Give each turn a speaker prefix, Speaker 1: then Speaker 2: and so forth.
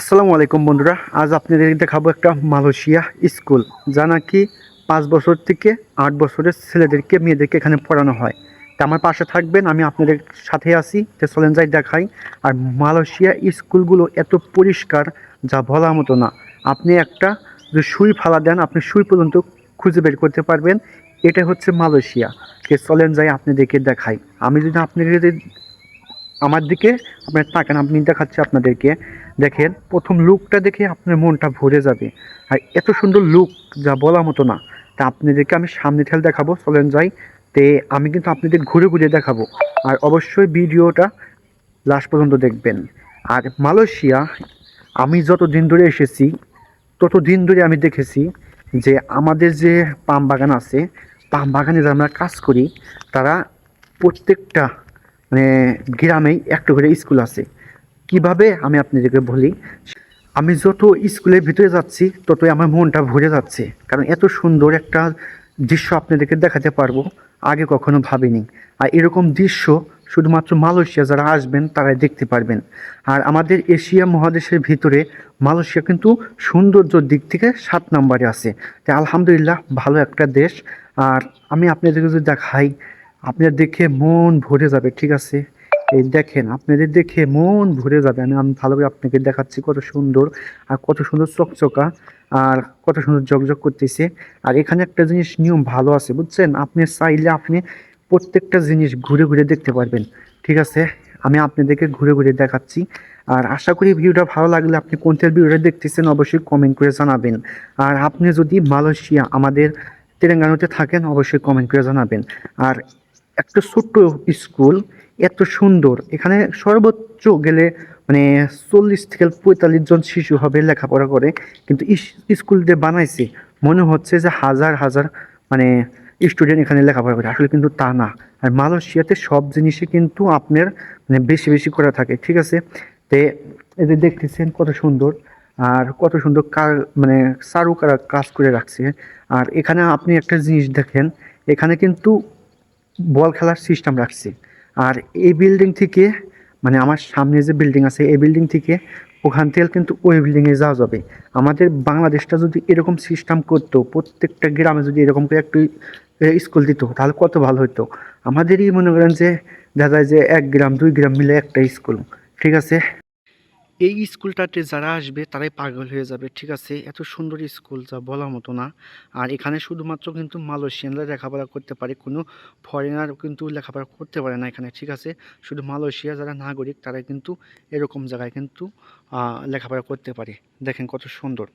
Speaker 1: আসসালামু আলাইকুম বন্ধুরা, আজ আপনাদের দেখাবো একটা মালয়েশিয়া স্কুল, যা নাকি পাঁচ বছর থেকে আট বছরের ছেলেদেরকে, মেয়েদেরকে এখানে পড়ানো হয়। তা আমার পাশে থাকবেন, আমি আপনাদের সাথে আসি যে চলেন যাই দেখাই। আর মালয়েশিয়া স্কুলগুলো এত পরিষ্কার, যা বলার মতো না। আপনি একটা যে সুই ফালা দেন, আপনি সুই পর্যন্ত খুঁজে বের করতে পারবেন। এটা হচ্ছে মালয়েশিয়া। কে চলেন যাই আপনাদেরকে দেখাই। আমি যদি আপনাদের আমার দিকে, আপনার তাকান আপনি দেখাচ্ছি আপনাদেরকে। দেখেন, প্রথম লুকটা দেখে আপনার মনটা ভরে যাবে। আর এত সুন্দর লুক যা বলার মতো না। তা আপনাদেরকে আমি সামনে ঠেল দেখাবো, চলেন যাই। তে আমি কিন্তু আপনাদের ঘুরে ঘুরে দেখাবো। আর অবশ্যই ভিডিওটা লাস্ট পর্যন্ত দেখবেন। আর মালয়েশিয়া, আমি যত দিন ধরে এসেছি তত দিন ধরে আমি দেখেছি যে আমাদের যে পাম বাগান আছে, পাম বাগানে যারা আমরা কাজ করি, তারা প্রত্যেকটা মানে গ্রামেই একটা করে স্কুল আছে। কীভাবে আমি আপনাদেরকে বলি, আমি যত স্কুলের ভিতরে যাচ্ছি, ততই আমার মনটা ভরে যাচ্ছে। কারণ এত সুন্দর একটা দৃশ্য আপনাদেরকে দেখাতে পারব, আগে কখনো ভাবিনি। আর এরকম দৃশ্য শুধুমাত্র মালয়েশিয়া যারা আসবেন, তারাই দেখতে পারবেন। আর আমাদের এশিয়া মহাদেশের ভিতরে মালয়েশিয়া কিন্তু সৌন্দর্যর দিক থেকে সাত নম্বরে আছে। তাই আলহামদুলিল্লাহ, ভালো একটা দেশ। আর আমি আপনাদেরকে যদি দেখাই আপনার দেখে মন ভরে যাবে, ঠিক আছে? এই দেখেন, আপনাদের দেখে মন ভরে যাবে। আমি আমি ভালোভাবে আপনাকে দেখাচ্ছি কত সুন্দর আর কত সুন্দর চকচকা আর কত সুন্দর জকজক করতেছে। আর এখানে একটা জিনিস নিয়ম ভালো আছে, বুঝছেন? আপনি চাইলে আপনি প্রত্যেকটা জিনিস ঘুরে ঘুরে দেখতে পারবেন, ঠিক আছে? আমি আপনাদেরকে ঘুরে ঘুরে দেখাচ্ছি। আর আশা করি ভিডিওটা ভালো লাগলে আপনি কোনটার ভিডিওটা দেখতেছেন অবশ্যই কমেন্ট করে জানাবেন। আর আপনি যদি মালয়েশিয়া আমাদের তেলেঙ্গানাতে থাকেন, অবশ্যই কমেন্ট করে জানাবেন। আর একটা ছোট্ট স্কুল, এত সুন্দর। এখানে সর্বোচ্চ গেলে মানে চল্লিশ থেকে পঁয়তাল্লিশ জন শিশু হবে লেখাপড়া করে। কিন্তু স্কুল যে বানাইছে, মনে হচ্ছে যে হাজার হাজার মানে স্টুডেন্ট এখানে লেখাপড়া করে। আসলে কিন্তু তা না। আর মালয়েশিয়াতে সব জিনিসই কিন্তু আপনার মানে বেশি বেশি করা থাকে, ঠিক আছে? তে এদের দেখতেছেন কত সুন্দর। আর কত সুন্দর কার মানে চারু কারা- কাজ করে রাখছে। আর এখানে আপনি একটা জিনিস দেখেন, এখানে কিন্তু বল খেলার সিস্টেম রাখছি। আর এই বিল্ডিং থেকে মানে আমার সামনে যে বিল্ডিং আছে, এই বিল্ডিং থেকে ওখান থেকে কিন্তু ওই বিল্ডিংয়ে যাওয়া যাবে। আমাদের বাংলাদেশটা যদি এরকম সিস্টেম করতো, প্রত্যেকটা গ্রামে যদি এরকম করে একটু স্কুল দিত, তাহলে কত ভালো হতো আমাদেরই মনে করেন যে, দেখা যায় যে এক গ্রাম, দুই গ্রাম মিলে একটা স্কুল ঠিক আছে? এই স্কুলটাতে যারা আসবে, তারাই পাগল হয়ে যাবে, ঠিক আছে? এত সুন্দর স্কুল, যা বলার মতো না। আর এখানে শুধুমাত্র কিন্তু মালয়েশিয়ানরা লেখাপড়া করতে পারে, কোনো ফরেনার কিন্তু লেখাপড়া করতে পারে না এখানে, ঠিক আছে? শুধু মালয়েশিয়া যারা নাগরিক তারা কিন্তু এরকম জায়গায় কিন্তু লেখাপড়া করতে পারে। দেখেন কত সুন্দর।